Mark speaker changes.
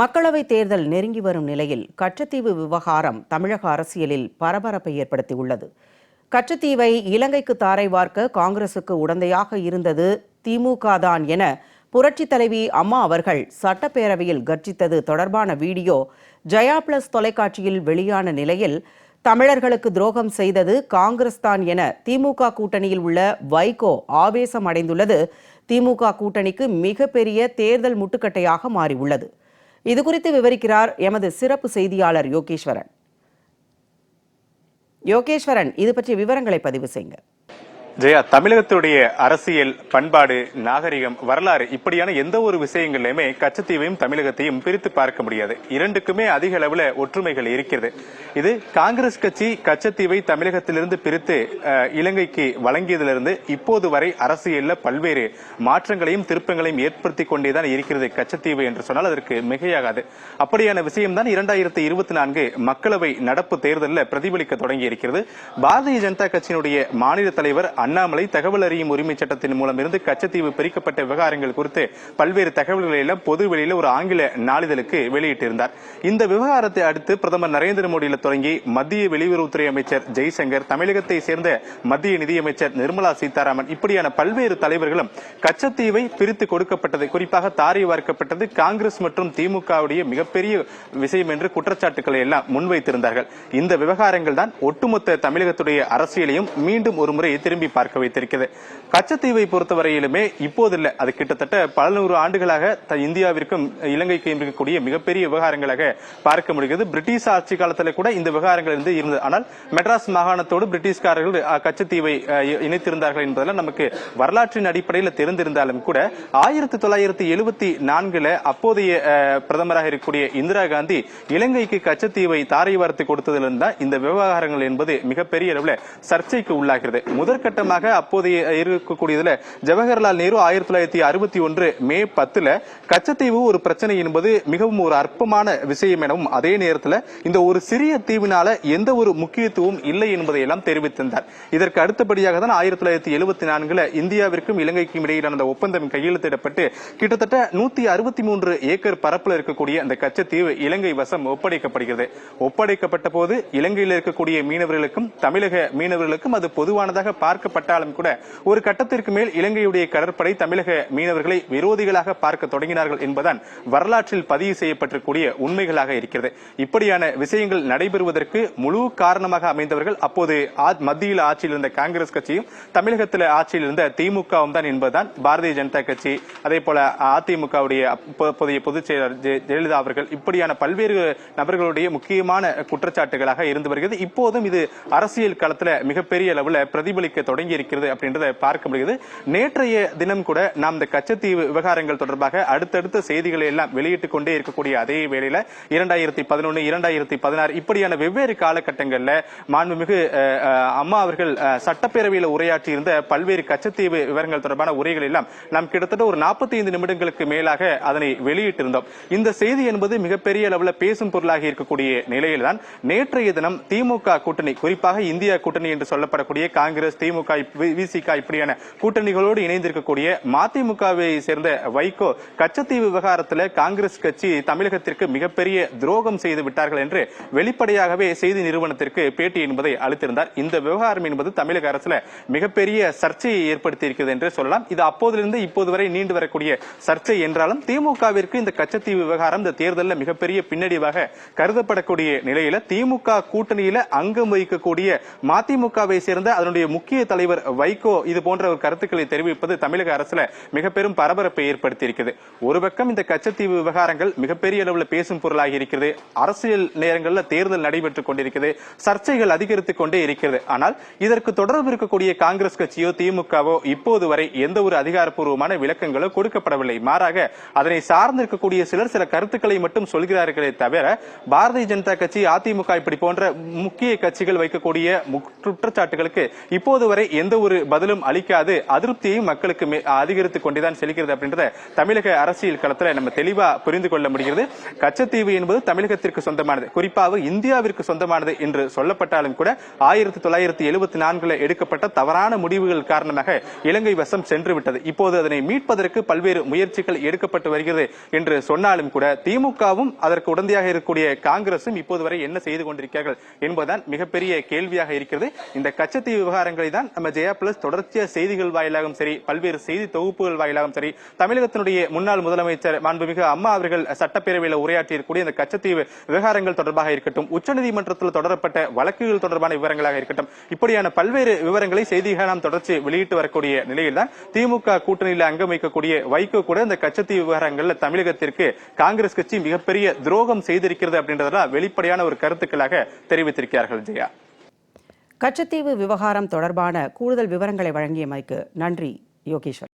Speaker 1: மக்களவைத் தேர்தல் நெருங்கி வரும் நிலையில் கச்சத்தீவு விவகாரம் தமிழக அரசியலில் பரபரப்பை ஏற்படுத்தியுள்ளது. கச்சத்தீவை இலங்கைக்கு தாரை வார்க்க காங்கிரசுக்கு உடந்தையாக இருந்தது திமுக தான் என புரட்சித் தலைவி அம்மா அவர்கள் சட்டப்பேரவையில் கர்ஜித்தது தொடர்பான வீடியோ ஜயா பிளஸ் தொலைக்காட்சியில் வெளியான நிலையில் தமிழர்களுக்கு துரோகம் செய்தது காங்கிரஸ் தான் என திமுக கூட்டணியில் உள்ள வைகோ ஆவேசம் அடைந்துள்ளது திமுக கூட்டணிக்கு மிகப்பெரிய தேர்தல் முட்டுக்கட்டையாக மாறியுள்ளது. இது குறித்து விவரிக்கிறார் எமது சிறப்பு செய்தியாளர் யோகேஸ்வரன். யோகேஸ்வரன் இது பற்றிய விவரங்களை பதிவு செய்யுங்க
Speaker 2: ஜெயா தமிழகத்துடைய அரசியல் பண்பாடு நாகரிகம் வரலாறு இப்படியான எந்த ஒரு விஷயங்களையுமே கச்சத்தீவையும் தமிழகத்தையும் பிரித்து பார்க்க முடியாது. இரண்டுக்குமே அதிக அளவுல ஒற்றுமைகள் இருக்கிறது. இது காங்கிரஸ் கட்சி கச்சத்தீவை தமிழகத்திலிருந்து பிரித்து இலங்கைக்கு வழங்கியதிலிருந்து இப்போது வரை அரசியலில் பல்வேறு மாற்றங்களையும் திருப்பங்களையும் ஏற்படுத்திக் கொண்டேதான் இருக்கிறது கச்சத்தீவு என்று சொன்னால் அதற்கு மிகையாகாது. அப்படியான விஷயம்தான் இரண்டாயிரத்தி இருபத்தி நான்கு மக்களவை நடப்பு தேர்தலில் பிரதிபலிக்க தொடங்கி இருக்கிறது பாரதிய ஜனதா கட்சியினுடைய மாநில தலைவர் அண்ணாமலை தகவல் அறியும் உரிமை சட்டத்தின் மூலம் இருந்து கச்சத்தீவு பிரிக்கப்பட்ட விவகாரங்கள் குறித்து பல்வேறு தகவல்களை எல்லாம் பொது வெளியில ஒரு ஆங்கில நாளிதழுக்கு வெளியிட்டிருந்தார். இந்த விவகாரத்தை அடுத்து பிரதமர் நரேந்திர மோடியில் தொடங்கி மத்திய வெளியுறவுத்துறை அமைச்சர் ஜெய்சங்கர் தமிழகத்தை சேர்ந்த மத்திய நிதியமைச்சர் நிர்மலா சீதாராமன் இப்படியான பல்வேறு தலைவர்களும் கச்சத்தீவை பிரித்து கொடுக்கப்பட்டது குறிப்பாக தாரை வார்க்கப்பட்டது காங்கிரஸ் மற்றும் திமுகவுடைய மிகப்பெரிய விஷயம் என்று குற்றச்சாட்டுக்களை எல்லாம் முன்வைத்திருந்தார்கள். இந்த விவகாரங்கள் தான் ஒட்டுமொத்த தமிழகத்துடைய அரசியலையும் மீண்டும் ஒருமுறை திரும்பி பார்க்க வைத்திருக்கிறது. கச்சத்தீவை பொறுத்தவரையிலுமே இப்போது இல்லை அது கிட்டத்தட்ட பல நூறு ஆண்டுகளாக இந்தியாவிற்கும் இலங்கைக்கும் இருக்கக்கூடிய மிகப்பெரிய விவகாரங்களாக பார்க்க முடிகிறது. பிரிட்டிஷ் ஆட்சி காலத்தில் கூட இந்த விவகாரங்கள் இருந்து இருந்தது. ஆனால் மெட்ராஸ் மாகாணத்தோடு பிரிட்டிஷ்காரர்கள் கச்சத்தீவை இணைத்திருந்தார்கள் என்பதெல்லாம் நமக்கு வரலாற்றின் அடிப்படையில் தெரிந்திருந்தாலும் கூட ஆயிரத்தி தொள்ளாயிரத்தி எழுபத்தி நான்குல அப்போதைய பிரதமராக இருக்கக்கூடிய இந்திரா காந்தி இலங்கைக்கு கச்சத்தீவை தாரை வார்த்து கொடுத்ததிலிருந்து இந்த விவகாரங்கள் என்பது மிகப்பெரிய அளவில் சர்ச்சைக்கு உள்ளாகிறது. முதற்கட்ட காரணமாக அப்போதைய இருக்கக்கூடியதுல ஜவஹர்லால் நேரு ஆயிரத்தி தொள்ளாயிரத்தி அறுபத்தி ஒன்று மே பத்துல கச்சத்தீவு ஒரு பிரச்சனை என்பது மிகவும் ஒரு அற்பமான விஷயம் எனவும் அதே நேரத்தில் இந்த ஒரு சிறிய தீவினால எந்த ஒரு முக்கியத்துவம் இல்லை என்பதை எல்லாம் தெரிவித்திருந்தார். இதற்கு அடுத்தபடியாக தான் ஆயிரத்தி தொள்ளாயிரத்தி எழுபத்தி நான்குல இந்தியாவிற்கும் இலங்கைக்கும் இடையிலான அந்த ஒப்பந்தம் கையெழுத்திடப்பட்டு கிட்டத்தட்ட நூத்தி அறுபத்தி மூன்று ஏக்கர் பரப்பில் இருக்கக்கூடிய அந்த கச்சத்தீவு இலங்கை வசம் ஒப்படைக்கப்படுகிறது. ஒப்படைக்கப்பட்ட போது இலங்கையில் இருக்கக்கூடிய மீனவர்களுக்கும் தமிழக மீனவர்களுக்கும் அது பொதுவானதாக பார்க்க பார்க்கப்பட்டாலும் கூட ஒரு கட்டத்திற்கு மேல் இலங்கையுடைய கடற்படை தமிழக மீனவர்களை விரோதிகளாக பார்க்க தொடங்கினார்கள் என்பதுதான் வரலாற்றில் பதிவு செய்யப்பட்டிருக்கூடிய உண்மைகளாக இருக்கிறது. இப்படியான விஷயங்கள் நடைபெறுவதற்கு முழு காரணமாக அமைந்தவர்கள் அப்போது மத்தியில் ஆட்சியில் இருந்த காங்கிரஸ் கட்சியும் தமிழகத்தில் ஆட்சியில் இருந்த திமுகவும் தான் என்பதுதான் பாரதிய ஜனதா கட்சி அதே போல அதிமுகவுடைய அப்போதைய பொதுச் செயலர் ஜெயலலிதா அவர்கள் இப்படியான பல்வேறு நபர்களுடைய முக்கியமான குற்றச்சாட்டுகளாக இருந்து வருகிறது. இப்போதும் இது அரசியல் களத்தில் மிகப்பெரிய அளவுல பிரதிபலிக்க தொடங்கி இருக்கிறது அப்படின்றத பார்க்க முடியுது. நேற்றைய தினம் கூட நாம் இந்த கச்சத்தீவு விவகாரங்கள் தொடர்பாக அடுத்தடுத்த செய்திகளை எல்லாம் வெளியிட்டுக் கொண்டே இருக்கக்கூடிய அதே வேளையில இரண்டாயிரத்தி பதினொன்னு இரண்டாயிரத்தி பதினாறு இப்படியான வெவ்வேறு காலகட்டங்களில் மாண்புமிகு அம்மா அவர்கள் சட்டப்பேரவையில் உரையாற்றி இருந்த பல்வேறு கச்சத்தீவு விவரங்கள் தொடர்பான உரைகள் எல்லாம் நாம் கிட்டத்தட்ட ஒரு 45 நிமிடங்களுக்கு மேலாக அதனை வெளியிட்டிருந்தோம். இந்த செய்தி என்பது மிகப்பெரிய அளவில் பேசும் பொருளாக இருக்கக்கூடிய நிலையில்தான். நேற்றைய தினம் திமுக கூட்டணி குறிப்பாக இந்தியா கூட்டணி என்று சொல்லப்படக்கூடிய காங்கிரஸ் திமுக விசிக இப்படியான கூட்டணிகளோடு இணைந்திருக்கக்கூடிய மதிமுகவை சேர்ந்த வைகோ கச்சத்தீவு விவகாரத்தில் காங்கிரஸ் கட்சி தமிழகத்திற்கு மிகப்பெரிய துரோகம் செய்து விட்டார்கள் என்று வெளிப்படையாகவே செய்தி நிறுவனத்திற்கு பேட்டி என்பதை அளித்திருந்தார். இந்த விவகாரம் என்பது தமிழக அரசுல மிகப்பெரிய சர்ச்சையை ஏற்படுத்தி இருக்கிறது என்று சொல்லலாம். இது அப்போதிலிருந்து இப்போது வரை நீண்டு வரக்கூடிய சர்ச்சை என்றாலும் திமுகவிற்கு இந்த கச்சத்தீவு விவகாரம் இந்த தேர்தலில் மிகப்பெரிய பின்னடைவாக கருதப்படக்கூடிய நிலையில திமுக கூட்டணியில அங்கம் வகிக்கக்கூடிய மதிமுகவை சேர்ந்த அதனுடைய முக்கிய தலைவர் வைகோ இது போன்ற ஒரு கருத்துக்களை தெரிவிப்பது தமிழக அரசுல மிக பெரும் பரபரப்பை ஏற்படுத்தி இருக்குது ஒரு பக்கம் இந்த கச்சத்தீவு விவகாரங்கள் மிகப்பெரிய அளவில் பேசும் பொருளாகி இருக்கிறது. அரசியல் நேரங்களில் தேர்தல் நடைபெற்றுக் கொண்டிருக்கிறது. சர்ச்சைகள் அதிகரித்துக் கொண்டே இருக்கிறது. ஆனால் இதற்கு தொடர்பு இருக்கக்கூடிய காங்கிரஸ் கட்சியோ திமுகவோ இப்போது வரை எந்த ஒரு அதிகாரப்பூர்வமான விளக்கங்களோ கொடுக்கப்படவில்லை. மாறாக அதனை சார்ந்திருக்கக்கூடிய சிலர் சில கருத்துக்களை மட்டும் சொல்கிறார்களே தவிர பாரதிய ஜனதா கட்சி அதிமுக இப்படி போன்ற முக்கிய கட்சிகள் வைக்கக்கூடிய குற்றச்சாட்டுகளுக்கு இப்போது வரை இதுவரை எந்த ஒரு பதிலும் அளிக்காது. அதிருப்தியையும் மக்களுக்கு மே- அதிகரித்துக் கொண்டுதான் செல்கிறது அப்படின்றத தமிழக அரசியல் களத்துல நம்ம தெளிவா புரிந்து கொள்ள முடிகிறது. கச்சத்தீவு என்பது தமிழகத்திற்கு சொந்தமானது. குறிப்பாக இந்தியாவிற்கு சொந்தமானது என்று சொல்லப்பட்டாலும் கூட ஆயிரத்தி தொள்ளாயிரத்தி எழுபத்தி நான்குல எடுக்கப்பட்ட தவறான முடிவுகள் காரணமாக இலங்கை வசம் சென்று விட்டது இப்போது அதனை மீட்பதற்கு பல்வேறு முயற்சிகள் எடுக்கப்பட்டு வருகிறது என்று சொன்னாலும் கூட திமுகவும் அதற்கு உடந்தையாக இருக்கக்கூடிய காங்கிரசும் இப்போது வரை என்ன செய்து கொண்டிருக்கிறார்கள் என்பதுதான் மிகப்பெரிய கேள்வியாக இருக்கிறது. இந்த கச்சத்தீவு விவகாரங்களை தான் நம்ம ஜெயா பிளஸ் தொடர்ச்சியா செய்திகள் வாயிலாகவும் சரி பல்வேறு செய்தி தொகுப்புகள் வாயிலாகவும் சரி தமிழகத்தினுடைய முன்னாள் முதலமைச்சர் மாண்புமிகு அம்மா அவர்கள் சட்டப்பேரவையில் உரையாற்றியிருக்கூடிய இந்த கச்சத்தீவு விவகாரங்கள் தொடர்பாக இருக்கட்டும் உச்சநீதிமன்றத்தில் தொடரப்பட்ட வழக்குகள் தொடர்பான விவரங்களாக இருக்கட்டும் இப்படியான பல்வேறு விவரங்களை செய்திகள் நாம் தொடர்ச்சி வெளியிட்டு வரக்கூடிய நிலையில் தான் திமுக கூட்டணியில் அங்கம் வைக்கக்கூடிய வைகோ கூட இந்த கச்சத்தீவு விவகாரங்கள்ல தமிழகத்திற்கு காங்கிரஸ் கட்சி மிகப்பெரிய துரோகம் செய்திருக்கிறது அப்படின்றதெல்லாம் வெளிப்படையான ஒரு கருத்துக்களாக தெரிவித்திருக்கிறார்கள் ஜெயா.
Speaker 1: கச்சத்தீவு விவகாரம் தொடர்பான கூடுதல் விவரங்களை வழங்கியமைக்கு நன்றி யோகேஸ்வர்.